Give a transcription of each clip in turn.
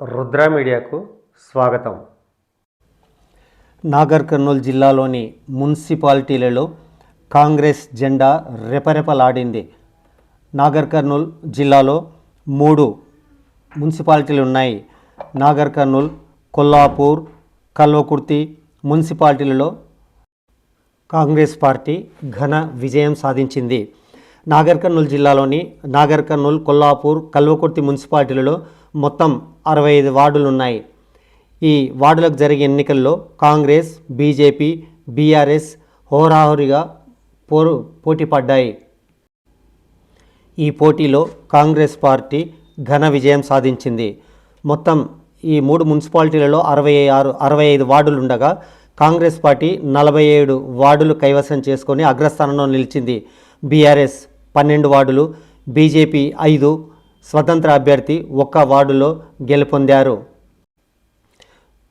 రుద్ర మీడియాకు స్వాగతం. నాగర్ కర్నూలు జిల్లాలోని మున్సిపాలిటీలలో కాంగ్రెస్ జెండా రెపరెపలాడింది. నాగర్ కర్నూలు జిల్లాలో మూడు మున్సిపాలిటీలు ఉన్నాయి. నాగర్ కర్నూలు కొల్లాపూర్ కల్వకుర్తి మున్సిపాలిటీలలో కాంగ్రెస్ పార్టీ ఘన విజయం సాధించింది. నాగర్ కర్నూలు జిల్లాలోని నాగర్ కర్నూలు కొల్లాపూర్ కల్వకుర్తి మున్సిపాలిటీలలో మొత్తం అరవై ఐదు వార్డులు ఉన్నాయి ఈ వార్డులకు జరిగే ఎన్నికల్లో కాంగ్రెస్ బీజేపీ బీఆర్ఎస్ హోరాహోరీగా పోరు పోటీ పడ్డాయి ఈ పోటీలో కాంగ్రెస్ పార్టీ ఘన విజయం సాధించింది. మొత్తం ఈ మూడు మున్సిపాలిటీలలో అరవై ఆరు అరవై ఐదు వార్డులు ఉండగా కాంగ్రెస్ పార్టీ నలభై ఏడు వార్డులు కైవసం చేసుకొని అగ్రస్థానంలో నిలిచింది బీఆర్ఎస్. పన్నెండు వార్డులు బీజేపీ ఐదు స్వతంత్ర అభ్యర్థి ఒక్క వార్డులో గెలుపొందారు.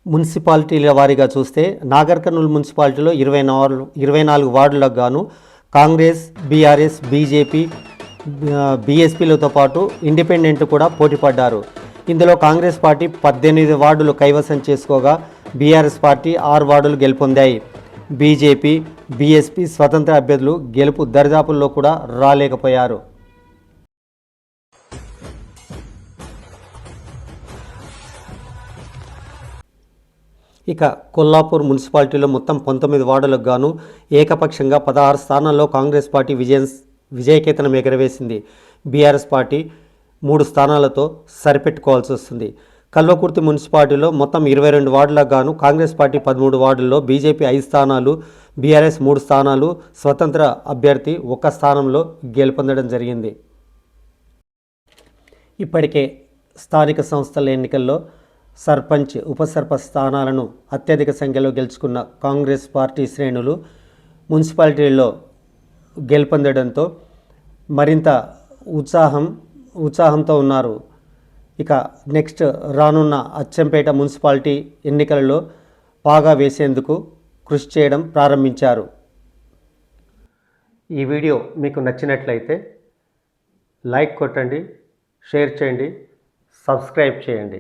మున్సిపాలిటీల వారీగా చూస్తే నాగర్ కర్నూలు మున్సిపాలిటీలో ఇరవై నాలుగు ఇరవై నాలుగు వార్డులకు గాను కాంగ్రెస్ బీఆర్ఎస్ బీజేపీ బీఎస్పీలతో పాటు ఇండిపెండెంట్ కూడా పోటీపడ్డారు ఇందులో కాంగ్రెస్ పార్టీ పద్దెనిమిది వార్డులు కైవసం చేసుకోగా బీఆర్ఎస్ పార్టీ ఆరు వార్డులు గెలుపొందాయి. బీజేపీ బీఎస్పీ స్వతంత్ర అభ్యర్థులు గెలుపు దరిదాపుల్లో కూడా రాలేకపోయారు. ఇక కొల్లాపూర్ మున్సిపాలిటీలో మొత్తం పంతొమ్మిది వార్డులకు గాను ఏకపక్షంగా పదహారు స్థానాల్లో కాంగ్రెస్ పార్టీ విజయం విజయకేతనం ఎగరవేసింది. బీఆర్ఎస్ పార్టీ మూడు స్థానాలతో సరిపెట్టుకోవాల్సి వస్తుంది. కల్వకుర్తి మున్సిపాలిటీలో మొత్తం ఇరవై రెండు వార్డులకు గాను కాంగ్రెస్ పార్టీ పదమూడు వార్డుల్లో బీజేపీ ఐదు స్థానాలు బీఆర్ఎస్ మూడు స్థానాలు స్వతంత్ర అభ్యర్థి ఒక్క స్థానంలో గెలుపొందడం జరిగింది. ఇప్పటికే స్థానిక సంస్థల ఎన్నికల్లో సర్పంచ్ ఉప సర్పంచ్ స్థానాలను అత్యధిక సంఖ్యలో గెలుచుకున్న కాంగ్రెస్ పార్టీ శ్రేణులు మున్సిపాలిటీల్లో గెలుపొందడంతో మరింత ఉత్సాహం ఉత్సాహంతో ఉన్నారు. ఇక నెక్స్ట్ రానున్న అచ్చంపేట మున్సిపాలిటీ ఎన్నికలలో పాగా వేసేందుకు కృషి చేయడం ప్రారంభించారు. ఈ వీడియో మీకు నచ్చినట్లయితే లైక్ కొట్టండి షేర్ చేయండి సబ్స్క్రైబ్ చేయండి.